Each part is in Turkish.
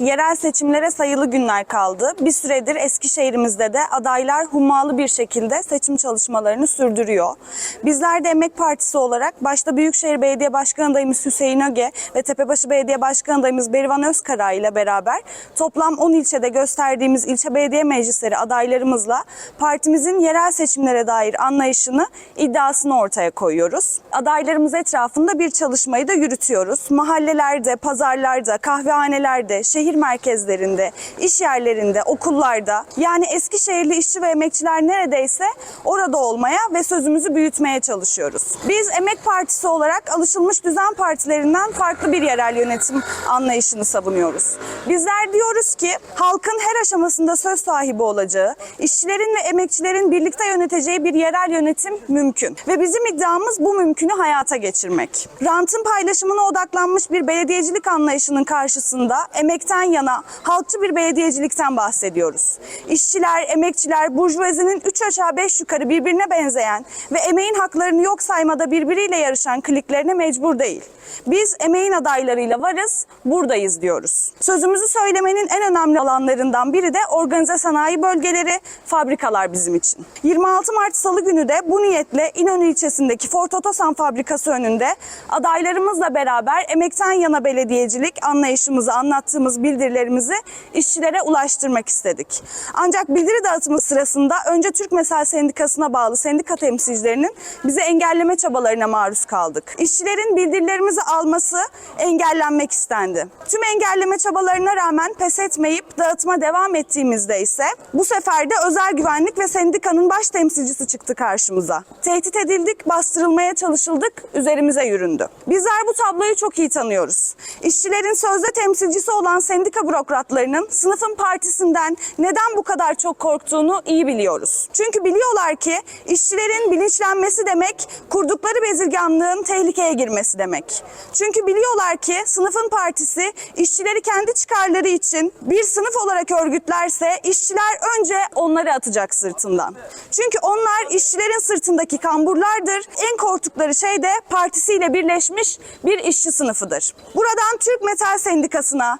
Yerel seçimlere sayılı günler kaldı. Bir süredir Eskişehir'imizde de adaylar hummalı bir şekilde seçim çalışmalarını sürdürüyor. Bizler de Emek Partisi olarak başta Büyükşehir Belediye Başkan adayımız Hüseyin Öge ve Tepebaşı Belediye Başkan adayımız Berivan Özkara ile beraber toplam 10 ilçede gösterdiğimiz ilçe belediye meclisleri adaylarımızla partimizin yerel seçimlere dair anlayışını, iddiasını ortaya koyuyoruz. Adaylarımız etrafında bir çalışmayı da yürütüyoruz. Mahallelerde, pazarlarda, kahvehanelerde, şehir merkezlerinde, iş yerlerinde, okullarda yani Eskişehirli işçi ve emekçiler neredeyse orada olmaya ve sözümüzü büyütmeye çalışıyoruz. Biz Emek Partisi olarak alışılmış düzen partilerinden farklı bir yerel yönetim anlayışını savunuyoruz. Bizler diyoruz ki halkın her aşamasında söz sahibi olacağı, işçilerin ve emekçilerin birlikte yöneteceği bir yerel yönetim mümkün. Ve bizim iddiamız bu mümkünü hayata geçirmek. Rantın paylaşımına odaklanmış bir belediyecilik anlayışının karşısında emekten yana halkçı bir belediyecilikten bahsediyoruz. İşçiler, emekçiler, burjuvazinin üç aşağı beş yukarı birbirine benzeyen ve emeğin haklarını yok saymada birbiriyle yarışan kliklerine mecbur değil. Biz emeğin adaylarıyla varız, buradayız diyoruz. Sözümüzü söylemenin en önemli alanlarından biri de organize sanayi bölgeleri, fabrikalar bizim için. 26 Mart Salı günü de bu niyetle İnönü ilçesindeki Ford Otosan fabrikası önünde adaylarımızla beraber emekten yana belediyecilik anlayışımızı anlattığımız bildirilerimizi işçilere ulaştırmak istedik. Ancak bildiri dağıtımı sırasında önce Türk Mesel Sendikası'na bağlı sendika temsilcilerinin bizi engelleme çabalarına maruz kaldık. İşçilerin bildirilerimizi alması engellenmek istendi. Tüm engelleme çabalarına rağmen pes etmeyip dağıtıma devam ettiğimizde ise bu sefer de özel güvenlik ve sendikanın baş temsilcisi çıktı karşımıza. Tehdit edildik, bastırılmaya çalışıldık, üzerimize yüründü. Bizler bu tabloyu çok iyi tanıyoruz. İşçilerin sözde temsilcisi olan sendika bürokratlarının sınıfın partisinden neden bu kadar çok korktuğunu iyi biliyoruz. Çünkü biliyorlar ki işçilerin bilinçlenmesi demek kurdukları bezirganlığın tehlikeye girmesi demek. Çünkü biliyorlar ki sınıfın partisi işçileri kendi çıkarları için bir sınıf olarak örgütlerse işçiler önce onları atacak sırtından. Çünkü onlar işçilerin sırtındaki kamburlardır. En korktukları şey de partisiyle birleşmiş bir işçi sınıfıdır. Buradan Türk Metal Sendikası'na,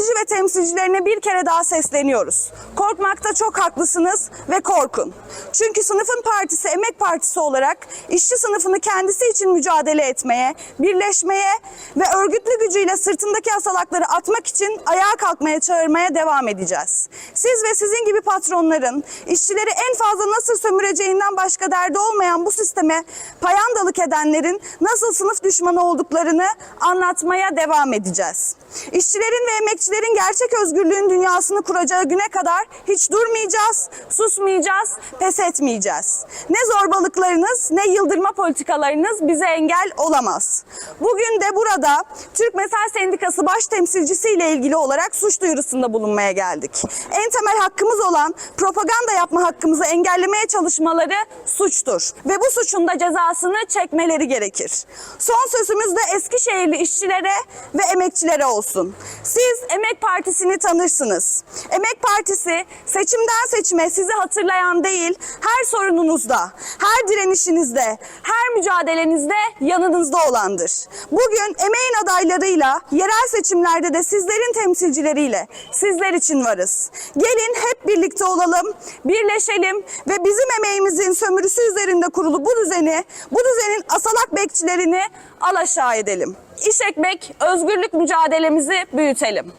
yönetici ve temsilcilerine bir kere daha sesleniyoruz. Korkmakta çok haklısınız ve korkun. Çünkü sınıfın partisi Emek Partisi olarak işçi sınıfını kendisi için mücadele etmeye, birleşmeye ve örgütlü gücüyle sırtındaki asalakları atmak için ayağa kalkmaya çağırmaya devam edeceğiz. Siz ve sizin gibi patronların işçileri en fazla nasıl sömüreceğinden başka derdi olmayan bu sisteme payandalık edenlerin nasıl sınıf düşmanı olduklarını anlatmaya devam edeceğiz. İşçilerin ve emekçilerin gerçek özgürlüğün dünyasını kuracağı güne kadar hiç durmayacağız, susmayacağız, pes etmeyeceğiz. Ne zorbalıklarınız ne yıldırma politikalarınız bize engel olamaz. Bugün de burada Türk Metal Sendikası baş temsilcisi ile ilgili olarak suç duyurusunda bulunmaya geldik. En temel hakkımız olan propaganda yapma hakkımızı engellemeye çalışmaları suçtur ve bu suçun da cezasını çekmeleri gerekir. Son sözümüz de Eskişehirli işçilere ve emekçilere olsun. Siz Emek Partisi'ni tanırsınız. Emek Partisi seçimden seçime sizi hatırlayan değil, her sorununuzda, her direnişinizde, her mücadelenizde yanınızda olandır. Bugün emeğin adaylarıyla, yerel seçimlerde de sizlerin temsilcileriyle sizler için varız. Gelin hep birlikte olalım, birleşelim ve bizim emeğimizin sömürüsü üzerinde kurulu bu düzeni, bu düzenin asalak bekçilerini alaşağı edelim. İş ekmek, özgürlük mücadelemizi büyütelim.